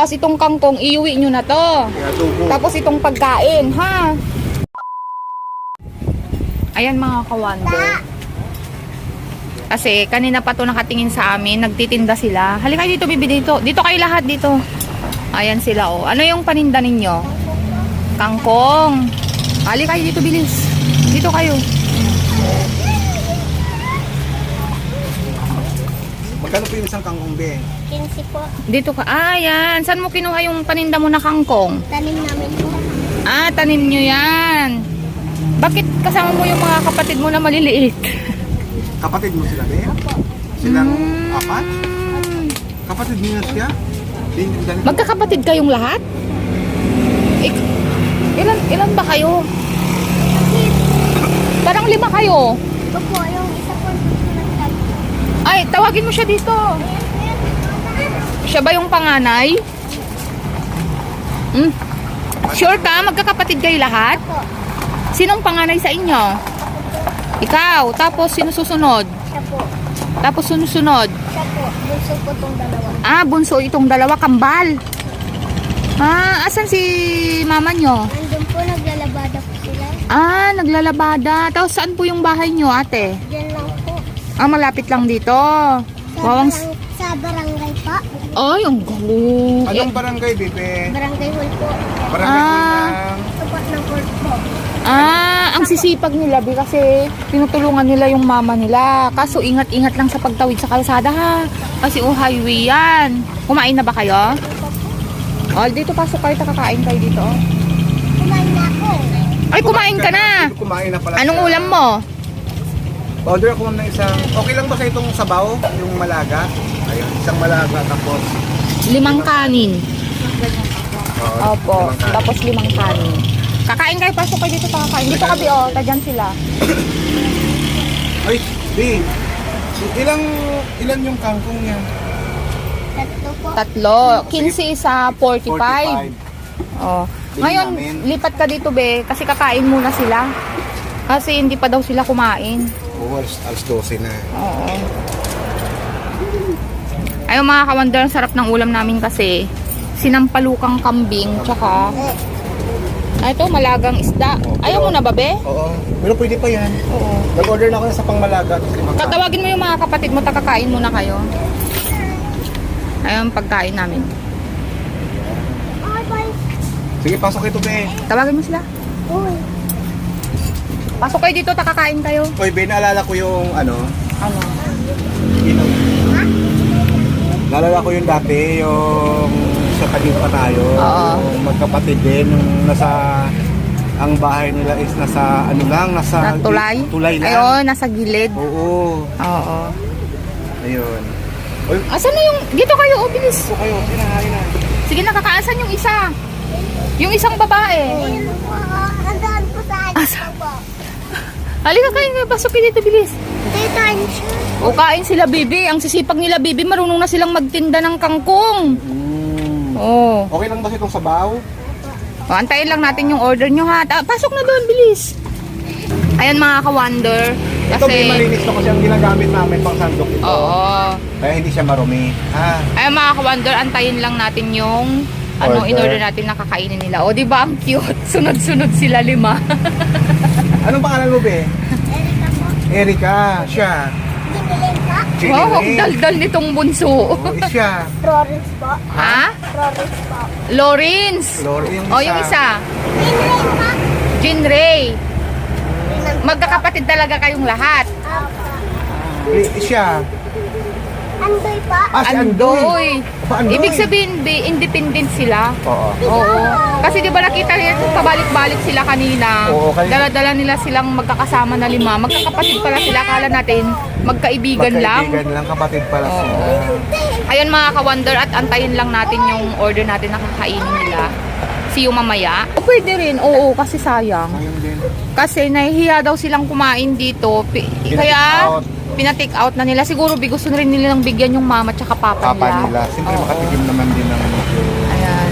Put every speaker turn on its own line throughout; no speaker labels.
Tapos itong kangkong, iuwi nyo na to. Tapos itong pagkain, ha? Ayan mga kawando. Kasi kanina pa to nakatingin sa amin, nagtitinda sila. Halika dito, bibi dito. Dito kayo lahat dito. Ayan sila oh. Ano yung paninda ninyo? Kangkong. Halika kayo dito, bilis. Dito kayo.
Magkano po yung isang kangkong be?
15 po.
Dito ka. Ah, yan. Saan mo kinuha yung paninda mo na kangkong?
Tanim namin po.
Ah, tanim nyo yan. Bakit kasama mo yung mga kapatid mo na maliliit?
Kapatid mo sila be? Silang
Hmm.
apat? Kapatid niyo siya?
Magkakapatid kayong lahat? Ik- ilan, ilan ba kayo? Parang lima kayo.
Opo, yung isa po.
Ay, tawagin mo siya dito. Siya ba yung panganay? Hmm. Sure ka? Magkakapatid kayo lahat? Sinong panganay sa inyo? Ikaw. Tapos, sino susunod? Tapos,
po. Bunso po tong dalawa.
Ah, bunso itong dalawa, kambal. Ah, asan si mama nyo?
Nandun po, naglalabada po sila.
Ah, naglalabada. Tapos saan po yung bahay nyo, ate?
Diyan lang po.
Ah, malapit lang dito.
Sa,
Wawang...
barang, sa barangay.
Ay, ang galing. Eh,
Anong barangay bebe?
Barangay hall po.
Barangay
Ah.
ng...
Tupat ng court po.
ah, ang sisipag nila, Bi, kasi tinutulungan nila yung mama nila. Kaso ingat-ingat lang sa pagtawid sa kalsada, ha? Kasi oh, highway yan. Kumain na ba kayo? Oh, dito pasok kayo, kakain kayo dito. oh.
Kumain na ako.
Ay, kumain ka na.
Kumain na pala
Anong
siya.
ulam mo?
Order ako ng isang... Okay lang ba sa itong sabaw? Yung malaga? Ayun, isang malaga tapos...
Limang kanin.
Oo,
Opo.
limang kanin.
Tapos limang kanin. Kakain kayo, pasok kayo dito kakain. Dito kabi, oh, tadyan sila.
Ay, di. Ilang ilan yung kangkong niya?
Tatlo po.
Tatlo. 15 sa 45. Oh.
Bili
Ngayon,
namin.
lipat ka dito, be. Kasi kakain muna sila. Kasi hindi pa daw sila kumain.
Oo, alas, alas 12 na.
Oo. Ayun mga kawander, ang sarap ng ulam namin kasi sinampalukang kambing, tsaka ay ito, malagang isda. Ayaw mo na ba, be?
Oo. Pero pwede pa yan.
Oo.
Nag-order na ako sa pangmalaga. tapos limang kanin.
Tatawagin mo yung mga kapatid mo, takakain muna kayo. Ayun, pagkain namin.
Sige, pasok ito, be.
Tawagin mo sila.
Uy.
Pasok kayo dito, takakain kayo.
Oy, be, naalala ko yung ano,
Ano?
Ino. Naalala ko yung dati, yung sa Taguig pa tayo.
Oo.
Yung magkapatid din, yung nasa, ang bahay nila is nasa, ano lang, nasa...
Na tulay?
Tulay lang.
Ayun, nasa gilid.
Oo.
Oo.
Ayun. Oy,
Asan na yung... Dito kayo, oh, bilis.
so kayo, pinahain na.
Sige, nakakaasan yung isa. Yung isang babae.
Ayun po. Nandaan po sa akin
Asa? Halika kayo, pasok kayo dito, bilis.
Dito, siya.
O, kain sila, bibi. Ang sisipag nila, bibi, marunong na silang magtinda ng kangkong.
Mm.
Oo.
Okay lang ba sa itong sabaw?
O, antayin lang natin yung order nyo, ha. Ta- pasok na doon, bilis. Ayan, mga ka-wonder.
Ito may
Kasi...
malinis to kasi ang ginagamit namin pang sandok ito.
Oo.
Kaya hindi siya marumi. Ah,
Ayan, mga ka-wonder, antayin lang natin yung... Ano,
Order.
in-order natin na kakainin nila. O, di ba ang cute? Sunod-sunod sila lima.
anong pangalan mo, be?
Erika po.
Erika, siya. Jenny
wow, ang daldal nitong bunso.
Oo, siya.
Florence po.
ha?
Florence po.
Lawrence.
Lori, yung
O, yung isa.
Giniling po.
Jean Ray. Magkakapatid talaga kayong lahat.
po.
Eh, siya.
Andoy po.
Ah, si Andoy.
Andoy.
Pa, Andoy.
Ibig sabihin, be, independent sila.
Oo.
Oo. Kasi di ba nakita niya, pabalik-balik sila kanina.
Oo, kanina.
Dala-dala nila silang magkakasama na lima. Magkakapatid pala sila. Akala natin, magkaibigan lang.
Magkaibigan lang, kapatid pala sila.
Ayun mga ka-wonder at antayin lang natin yung order natin na kakainin nila. See you mamaya. O, pwede rin. Oo, kasi sayang.
Ayun din.
Kasi nahihiya daw silang kumain dito. Pi- kaya
out.
Pina-take out na nila. Siguro bi gusto rin nila ng bigyan yung mama tsaka papa,
Papa nila. Siyempre
Oo.
makatikim naman din ng medyo...
Ayan.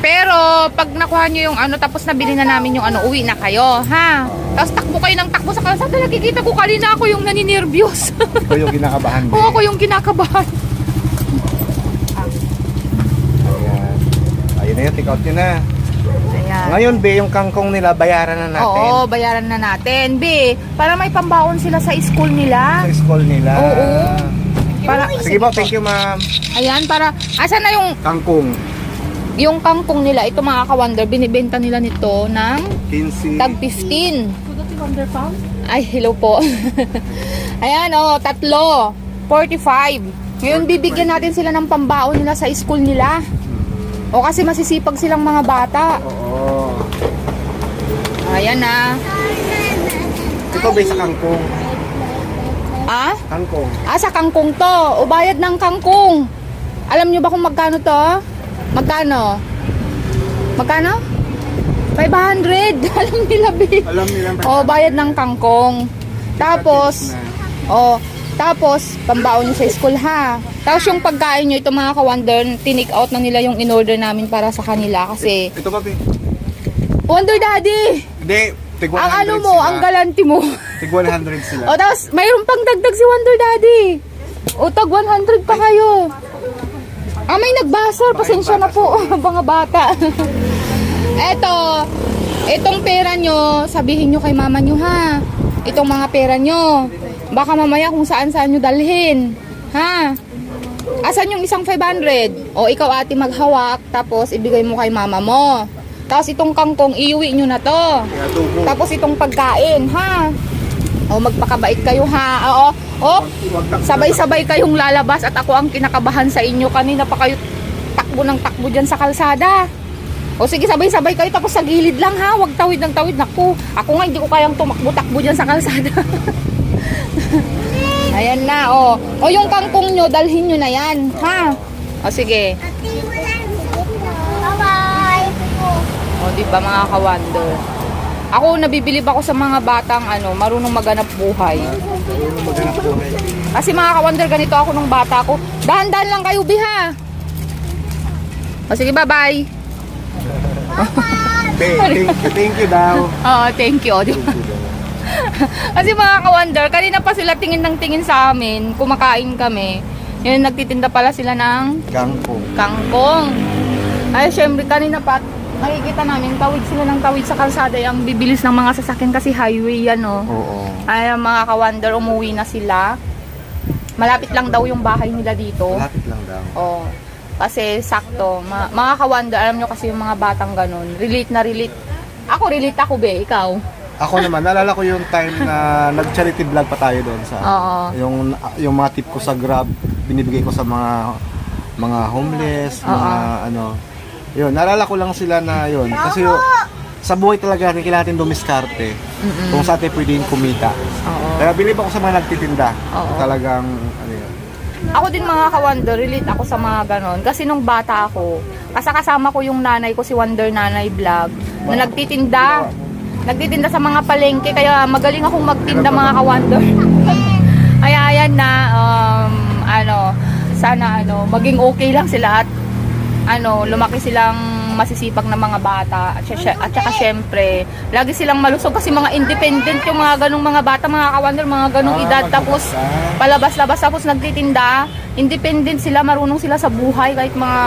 Pero pag nakuha nyo yung ano tapos nabili na namin yung ano, uwi na kayo, ha? Tapos takbo kayo ng takbo sa kalsada. Nakikita ko kanina ako yung naninervyos.
Ito yung kinakabahan.
Oo, ako yung kinakabahan.
Ayan. Ayun na yun, take out nyo na.
Ayan.
Ngayon, be, yung kangkong nila, bayaran na natin.
Oo, bayaran na natin. B, para may pambaon sila sa school nila.
Sa school nila.
Oo. Para,
Sige po, thank you ma'am.
ayan, para, asan na yung,
Kangkong.
yung kangkong nila, ito mga ka-wonder, binibenta nila nito ng
15.
tag 15. Ay, hello po. ayan, oh, tatlo. 45. Ngayon, bibigyan natin sila ng pambaon nila sa school nila. O kasi masisipag silang mga bata.
Oo.
Ayan na.
Ito be sa kangkong.
Ah?
Kangkong.
Ah, sa kangkong to. O bayad ng kangkong. Alam nyo ba kung magkano to? Magkano? Magkano? 500. Alam nila, B.
Alam nila.
O, bayad ng kangkong. Tapos, o, tapos, pambaon nyo sa school, ha? Tapos yung pagkain nyo, ito mga ka-wonder, tinake out na nila yung in-order namin para sa kanila kasi,
Ito pa be.
Wonder Daddy!
Hindi. Tig 100
Ang ano mo,
sila.
ang galanti mo.
Tig 100 sila.
O, tapos, mayroon pang dagdag si Wonder Daddy. O, tag 100 pa kayo. Ah, may nagbasar. Pasensya na po, mga bata. Eto, itong pera nyo, sabihin nyo kay mama nyo ha. Itong mga pera nyo. Baka mamaya kung saan saan nyo dalhin. Ha? Asan yung isang 500? O ikaw ate maghawak, tapos ibigay mo kay mama mo. Tapos itong kangkong, iuwi nyo na to. Tapos itong pagkain, ha? O magpakabait kayo ha. Oo. O, sabay-sabay kayong lalabas at ako ang kinakabahan sa inyo. Kanina pa kayo takbo ng takbo dyan sa kalsada. O sige, sabay-sabay kayo tapos sa gilid lang ha. Huwag tawid ng tawid. Naku, ako nga hindi ko kayang tumakbo-takbo dyan sa kalsada. Ayan na, o. O yung kangkong nyo, dalhin nyo na yan, ha? O sige.
Bye-bye.
O, di ba mga ka-wonder? Ako, nabibilib ako sa mga batang ano, marunong maganap buhay.
Ano maghanap buhay?
Kasi mga ka-wonder, ganito ako nung bata ko. Dahan-dahan lang kayo, biha. O sige, bye-bye.
Be, thank you, thank you daw.
Oo, thank you. O, di ba? Kasi mga ka-wonder, kanina pa sila tingin ng tingin sa amin, kumakain kami. Yun, nagtitinda pala sila ng
Kangkong.
kangkong. Ay, syempre, kanina pa, nakikita namin, tawid sila ng tawid sa kalsada. Ang bibilis ng mga sasakyan kasi highway yan, oh.
Oo.
Ay, mga ka-wonder, umuwi na sila. Malapit lang daw yung bahay nila dito.
Lapit lang daw.
Oh. Kasi sakto, ma- mga ka-wonder, alam nyo kasi yung mga batang ganun. Relate na relate. Ako relate ako, be. Ikaw?
Ako naman, naalala ko yung time na nag-charity vlog pa tayo doon sa
Oo.
yung yung mga tip ko sa Grab, binibigay ko sa mga mga homeless, mga ano. Yun, naalala ko lang sila na yun kasi yung, sa buhay talaga natin kailangan natin dumiskarte kung saan tayo pwedeng kumita.
Oo.
Kaya bilib ako sa mga nagtitinda.
Oo.
Talagang ano yun.
Ako din mga ka-wonder, relate ako sa mga ganon. Kasi nung bata ako, kasakasama ko yung nanay ko, si Wonder Nanay Vlog, na nagtitinda. Nagtitinda sa mga palengke, kaya magaling akong magtinda mga ka-wonder. Kaya ayan na, um, ano, sana ano, maging okay lang sila at ano, lumaki silang masisipag na mga bata. At, sy- at saka syempre lagi silang malusog kasi mga independent yung mga ganong mga bata mga kawander mga ganong
Ah,
edad. Tapos
magbasa.
palabas-labas tapos nagtitinda. Independent sila marunong sila sa buhay. Kahit mga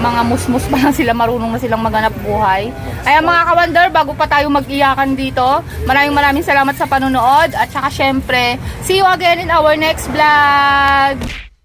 mga musmus pa lang sila marunong na silang maganap buhay. Kaya mga kawander bago pa tayo mag-iyakan dito maraming maraming salamat sa panonood. At saka syempre see you again in our next vlog